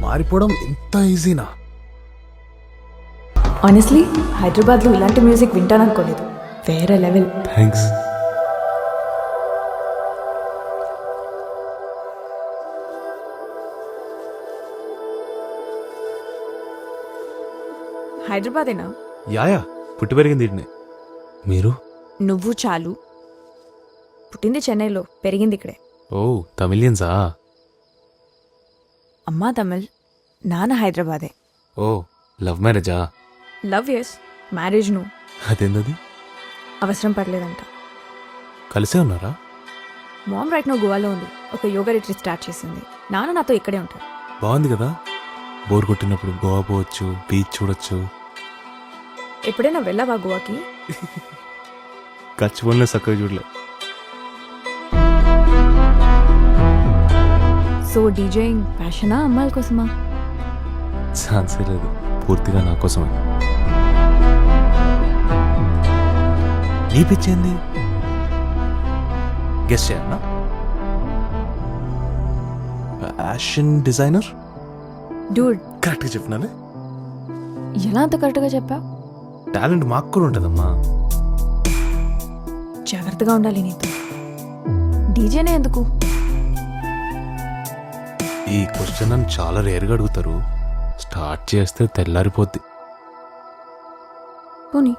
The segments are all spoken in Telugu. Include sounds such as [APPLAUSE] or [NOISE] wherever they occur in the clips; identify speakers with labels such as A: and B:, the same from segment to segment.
A: మారిపోవడం ఇంత ఈజీనా?
B: ఆనెస్ట్లీ హైదరాబాద్లో ఇలాంటి మ్యూజిక్ వింటాననుకోలేదు. వేరే లెవెల్.
A: థ్యాంక్స్
B: హైదరాబాదేనా?
A: యాయా పుట్టి పెరిగింది ఇట్నే. మీరు?
B: నువ్వు చాలు. పుట్టింది చెన్నైలో పెరిగింది ఇక్కడే.
A: ఓ తమిళియన్సా?
B: అమ్మా తమిళ్ నాన్న హైదరాబాదే.
A: ఓ లవ్ మ్యారేజా?
B: లవ్ ఎస్ మ్యారేజ్ను.
A: అదేందది?
B: అవసరం పడలేదంట.
A: కలిసే ఉన్నారా?
B: మామ్ రైట్ నో గోవాలో ఉంది. ఒక యోగా రిట్రీట్ స్టార్ట్ చేసింది. నాన్న నాతో ఇక్కడే ఉంటారు.
A: బాగుంది కదా? బోర్ కొట్టినప్పుడు గోవా పోవచ్చు బీచ్ చూడొచ్చు.
B: ఎప్పుడైనా వెళ్ళావా గోవాకి?
A: ఖర్చు పనులే చక్కగా చూడలే.
B: సో డీజేయింగ్ ప్యాషనా అమ్మాయిల కోసమా?
A: ఛాన్సే లేదు. పూర్తిగా నా కోసమే. నీ పిచ్చేంది గెస్ చేయన్నా ఫ్యాషన్ డిజైనర్
B: డూడ్
A: కరెక్ట్గా చెప్పినానే
B: ఎలా అంత కరెక్ట్గా చెప్పా
A: టాలెంట్ మాకు కూడా ఉంటుందమ్మా.
B: జాగ్రత్తగా ఉండాలి నీతో. డీజేనే ఎందుకు?
A: ఈ క్వశ్చన్ నన్ను చాలా రేర్గా అడుగుతారు. స్టార్ట్ చేస్తే తెల్లారిపోద్ది.
B: పోనీ.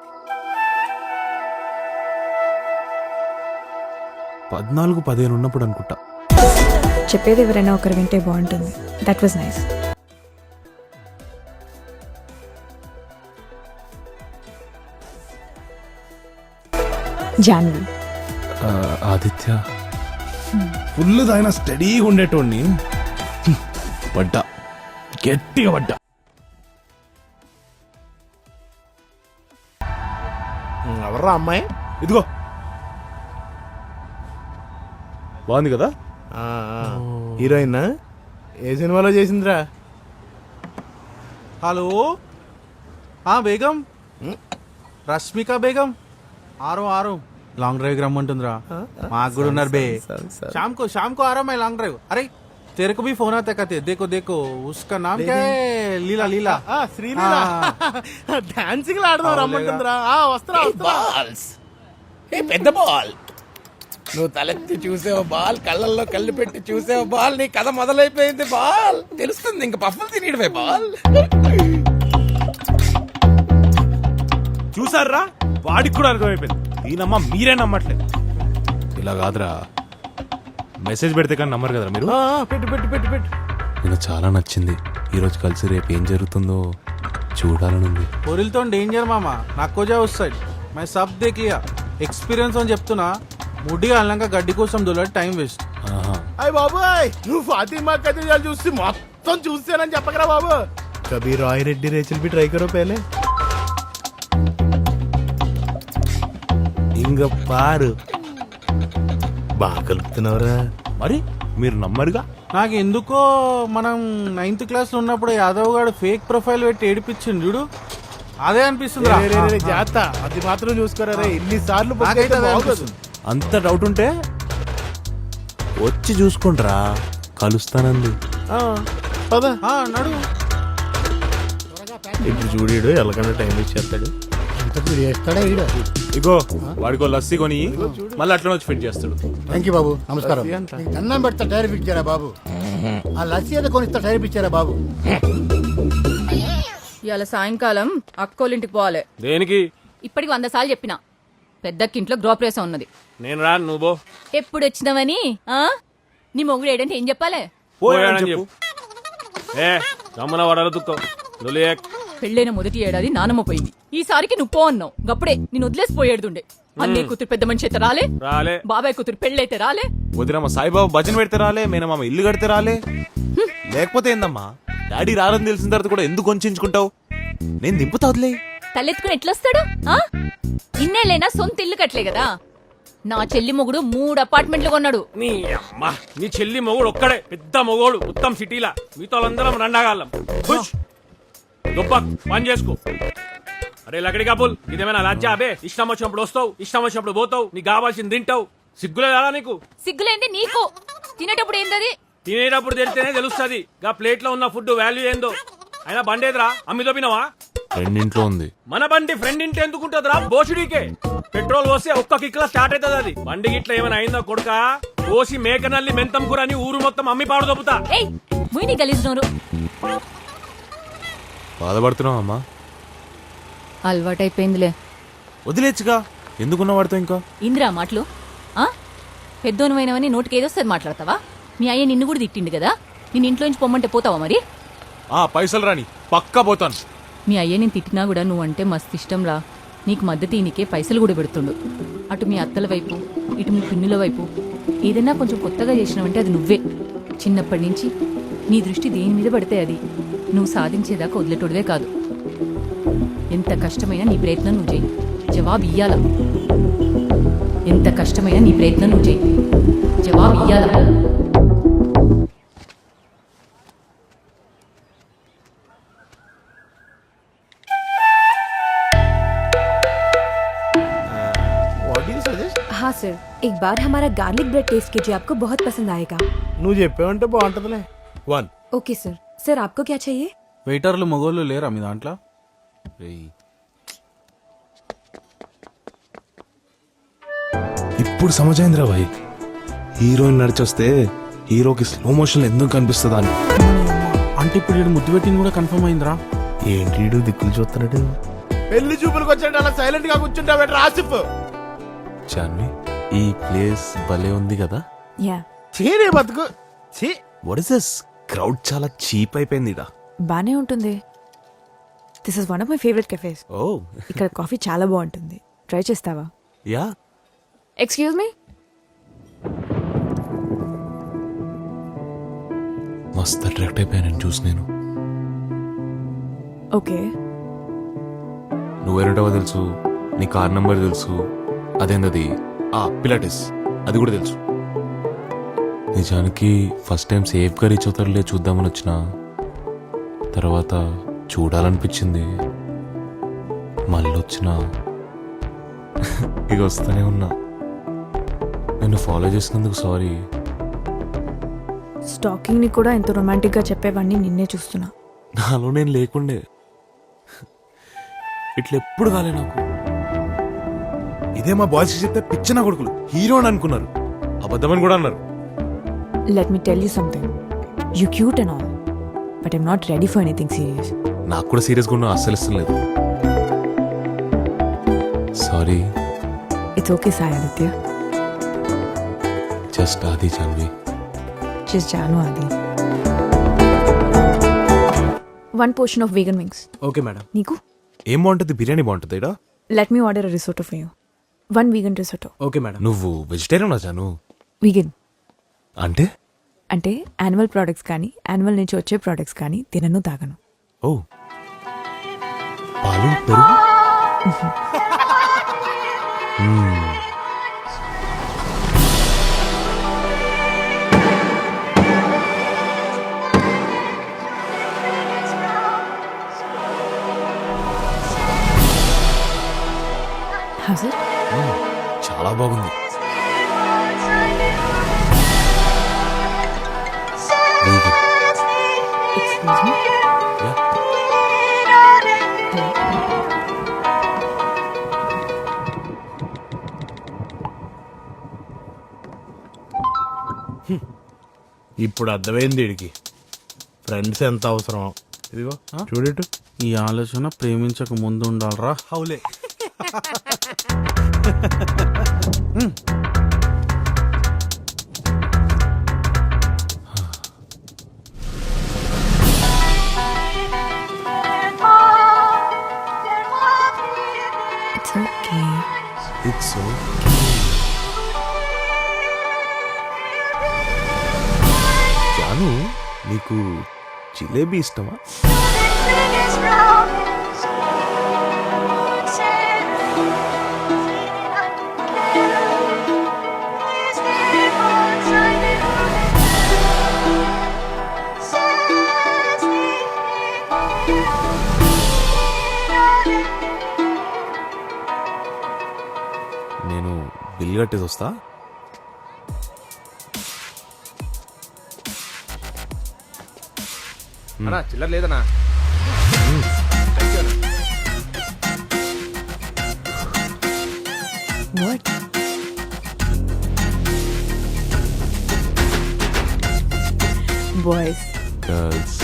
A: పద్నాలుగు పదిహేను ఉన్నప్పుడు అనుకుంటా.
B: చెప్పేది ఎవరైనా ఒకరు వింటే బాగుంటుంది. That was nice
A: Janvi. Aditya. Full దాయన స్టడీగా ఉండేటోడిని. పడ్డా. గట్టిగా పడ్డా.
C: ఎవర్రా అమ్మాయి?
A: ఇదిగో. బాగుంది కదా?
C: హీరోయిన్ ఏ సినిమాలో చేసిందిరా? హలో? ఆ బేగం? రష్మిక బేగం? ఆరు ఆరు. లాంగ్ డ్రైవ్ రమ్మంటుందిరా. మాకు కూడా ఉన్నారు బే. షామ్కో షామ్కో ఆరు మై లాంగ్ డ్రైవ్. అరే तेरे को भी फोन आता कहते देखो देखो उसका नाम क्या है लीला लीला
D: శ్రీలీల
C: हाँ।
D: డాన్సింగ్ ఆడదాం రమ్మంటుందిరా ఆ, వస్తున్నా వస్తున్నా.
E: బాల్స్ ఏ పెద్ద బాల్ నువ్వు తలెత్తి చూసావు బాల్ కళ్ళల్లో కళ్ళు పెట్టి చూసావు బాల్ నీ కథ మొదలైపోయింది బాల్ తెలుస్తుంది ఇంక పఫ్ఫలు తినేయడమే బాల్
F: చూసారా వాడికి కూడా అర్థమైపోయింది ఈయనమ్మ మీరే నమ్మట్లేదు
A: ఇలా కాదురా మెసేజ్ పెడితే కానీ నమ్మరు కదరా మీరు?
C: పెట్టు పెట్టు పెట్టు పెట్టు.
A: నేను చాలా నచ్చింది. ఈరోజు కలిసి రేపు ఏం జరుగుతుందో చూడాలనుంది.
C: పొరిల్తో డేంజర్ మామ. నాకు జా వస్తాయి మై సబ్ దేక్ లియా ఎక్స్పీరియన్స్ అని చెప్తున్నా. ముడ్డి అల్లంక గడ్డి కోసం దొలటి టైం వేస్ట్.
A: ఆహా.
D: అయ్య బాబోయ్ నువ్వు ఫాతిమా కథలు చూసి మొత్తం చూసానని చెప్పకరా బాబు. కబీ రాయ్ రెడ్డి రేచల్ బి ట్రై కరో పేలే. ఇంక పారు. బాగా కలుపుతున్నావురా.
F: మరి మీరు నమ్మరుగా?
C: నాకు ఎందుకో మనం నైన్త్ క్లాస్లో ఉన్నప్పుడు యాదవ్ గారు ఫేక్ ప్రొఫైల్ పెట్టి ఏడిపించింది చూడు. అదే అనిపిస్తుంది
D: జాగ్రత్త. అది మాత్రం చూసుకోరా ఇన్ని సార్లు
A: అంత డౌట్ ఉంటే వచ్చి చూసుకుంటారా కలుస్తానంది.
D: పద.
C: ఆ, నడు.
D: ఇప్పుడు చూడీడు ఎల్లకన్నా టైం ఇచ్చేస్తాడు
F: ఇగో వాడికో లస్సీ కొని మళ్ళీ అట్లా వచ్చి ఫిట్ చేస్తాడు.
G: థ్యాంక్ యూ బాబు. నమస్కారం. నీకు దండం పెడతా టైర్ ఇచ్చారా బాబు? ఆ లస్సీ ఏదో కొనిస్తా టైర్ ఇచ్చారా బాబు?
H: ఇవాళ సాయంకాలం అక్కోలింటికి పోవాలి.
F: దేనికి?
H: ఇప్పటికి వంద సార్లు చెప్పిన. పెద్దక్కింట్లో గృహప్రవేశం ఉన్నది.
F: నేను రా నువ్వు.
H: ఎప్పుడు వచ్చినవని ఆ? నీ మొగుడు ఏడంటే ఏం చెప్పాలి?
F: పోయాడని చెప్పు. ఏ రమ్మన వాడాలి దుక్కో లొలియక్
H: పెళ్ళైన మొదటి ఏడాది నానమ్మ పోయింది. ఈసారికి నువ్వు అన్నావు. గప్పుడే నేను వదిలేసి పోయేడుతుండే అన్నీ కూతురు పెద్ద మనిషి అయితే రాలే.
F: రాలే.
H: బాబాయ్ కూతురు పెళ్ళైతే రాలే.
A: వదినమ్మ సాయిబాబా భజన పెడితే రాలే మేనమామ ఇల్లు కడితే రాలే. లేకపోతే ఏందమ్మా? డాడీ రాలని తెలిసిన తర్వాత కూడా ఎందుకు వంచుకుంటావు నేను దింపుతా వదిలే
H: తలెత్తుకుని ఎట్లొస్తాడు? ఆ? ఇన్నేళ్ళైనా సొంత ఇల్లు కట్టలే కదా. నా చెల్లి మొగుడు మూడు అపార్ట్మెంట్లు కొన్నాడు.
F: నీ అమ్మా నీ చెల్లి మొగుడు ఒక్కడే పెద్ద మొగోడు ఉత్తమ్ సిటీలా. మీతో వాళ్ళందరం రండాగాళ్ళం. గొప్ప పని చేసుకో. అరే లకడి కబుల్ ఇదేమైనా లజ్జా? అబే ఇష్టం వచ్చినప్పుడు వస్తావు ఇష్టం వచ్చినప్పుడు పోతావు నీకు కావాల్సింది తింటావు. సిగ్గులే కదా నీకు?
H: సిగ్గులేంది నీకు? తినేటప్పుడు ఏందది?
F: తినేటప్పుడు తెలిస్తేనే తెలుస్తుంది. గా ప్లేట్లో ఉన్న ఫుడ్ వాల్యూ ఏందో? అయినా బండేదిరా అమ్మి దొబ్బినవా?
A: రెండింట్లో ఉంది.
F: మన బండి ఫ్రెండ్ ఇంటి ఎందుకుంటదిరా బోషుడికే పెట్రోల్ పోస్తే ఒక్క కిక్ స్టార్ట్ అవుతుంది అది. బండి గిట్ల ఏమైనా అయిందో కొడుక? పోసి మేకనల్లి మెంతం కూర అని ఊరు మొత్తం అమ్మి పాడు దొబ్బుతా.
H: ఏయ్ ముయిని గలీజ్ నోరు
A: బాధపడుతున్నావు అమ్మా.
H: అలవాటైపోయిందిలే.
A: వదిలేచ్చుగా. ఎందుకున్న వాడితో ఇంకా?
H: ఇందిరా మాటలు? ఆ? పెద్దోనమైనవని నోటికి ఏదొస్తుంది మాట్లాడతావా? మీ అయ్య నిన్ను కూడా తిట్టిండు కదా? నేను ఇంట్లోంచి పొమ్మంటే పోతావా మరి?
A: ఆ పైసలు రాని. పక్కా పోతాను.
H: మీ అయ్య నేను తిట్టినా కూడా నువ్వంటే మస్తు ఇష్టం రా. నీకు మద్దతు ఈయనకే పైసలు కూడా పెడుతుండు. అటు మీ అత్తల వైపు ఇటు మీ పిన్నుల వైపు. ఏదైనా కొంచెం కొత్తగా చేసినావంటే అది నువ్వే. చిన్నప్పటి నుంచి నీ దృష్టి దేని మీద పడితే అది. నువ్వు సాధించేదాకా వదిలేటోడివే కాదు ఎంత కష్టమైనా నీ ప్రయత్నం నువ్వు చేయి జవాబు ఇయ్యాల ఎంత కష్టమైనా నీ ప్రయత్నం నువ్వు చేయి జవాబు ఇయ్యాల
D: వాట్ యూ సజెస్ట్
B: हाँ सर एक बार हमारा गार्लिक ब्रेड टेस्ट कीजिए आपको बहुत पसंद आएगा
D: నువ్వు చెప్పావంటే బాగుంటదిలే వన్
B: ओके सर सर आपको क्या चाहिए
C: వెయిటర్లు మగోళ్ళు లేరా మీ దాంట్లో
A: ఇప్పుడు సమజైందిరా భాయ్ హీరోయిన్ నడిచొస్తే హీరోకి స్లో మోషన్ ఎందుకు కనిపిస్తుందా అని
C: అంటే ఇప్పుడు వీడు ముద్దు పెట్టింది కూడా కన్ఫర్మ్ అయిందిరా
D: ఏంటి వీడు దిక్కులు చూస్తున్నాడు పెళ్లి చూపులకు వచ్చాడు అలా సైలెంట్ గా కూర్చుంటావు ఆసిఫ్
A: చాన్వి ఈ ప్లేస్ భలే ఉంది కదా
B: या
D: చీరే బతుకు చీ
A: వాట్ ఇస్ దిస్ క్రౌడ్ చాలా చీప్ అయిపోయింది ఇడా
B: బానే ఉంటుంది. This is one of my favourite cafes
A: ఓ.
B: ఇక్కడ కాఫీ చాలా బాగుంటుంది. ట్రై చేస్తావా?
A: యా.
B: ఎక్స్క్యూజ్ మీ
A: మస్త్ అట్రాక్ట్ అయిపోయాను చూసి నేను.
B: ఓకే
A: నువ్వేరేటావో తెలుసు నీ కార్ నంబర్ తెలుసు అదేందది? ఆ పిలాటిస్. అది కూడా తెలుసు. నిజానికి ఫస్ట్ టైం సేఫ్గా రీచ్ అవుతారులే చూద్దామని వచ్చిన. తర్వాత చూడాలనిపించింది. మళ్ళీ వచ్చిన. ఇక వస్తూనే ఉన్నా. నిన్ను ఫాలో చేసినందుకు సారీ
B: స్టాకింగ్ని కూడా ఎంత రొమాంటిక్గా చెప్పేవాడిని నిన్నే చూస్తున్నా.
A: నాలో నేను లేకుండే. ఇట్లా ఎప్పుడు కాలే నాకు. ఇదే మా బాయ్స్ చెప్తే పిచ్చిన కొడుకులు. హీరో అని అనుకున్నారు. అబద్ధమని కూడా అన్నారు.
B: Let me tell you something you cute and all but I'm not ready for anything serious
A: నాకు కూడా సీరియస్గా ఉన్న అస్సలు ఇష్టం లేదు. Sorry
B: it's okay Sai Aditya
A: just Adi Janvi
B: just Janu అది one portion of vegan wings
C: okay madam
B: నీకు
A: ఏం బాగుంటుంది? బిర్యానీ బాగుంటుంది ఇడా
B: let me order risotto for you one vegan risotto
C: okay madam
A: నువ్వు వెజిటేరియన్ జాను
B: వీగన్
A: అంటే?
B: అంటే యానిమల్ ప్రోడక్ట్స్ కానీ యానిమల్ నుంచి వచ్చే ప్రోడక్ట్స్ కానీ తినను తాగను.
A: ఓ. పాలు పెరుగు? [LAUGHS]
D: ఇప్పుడు అర్థమైంది వీడికి. ఫ్రెండ్స్ ఎంత అవసరం? ఇదిగో చూడటు.
C: ఈ ఆలోచన ప్రేమించక ముందు ఉండాలరా. హౌలే
B: ఇట్స్ ఓకే
A: ఇట్స్ జాను నీకు జిలేబీ ఇష్టమా? నేను బిల్ కట్టేసి వస్తా.
F: అన్నా చిల్లర లేదన్నా
B: What? Boys.
A: గర్ల్స్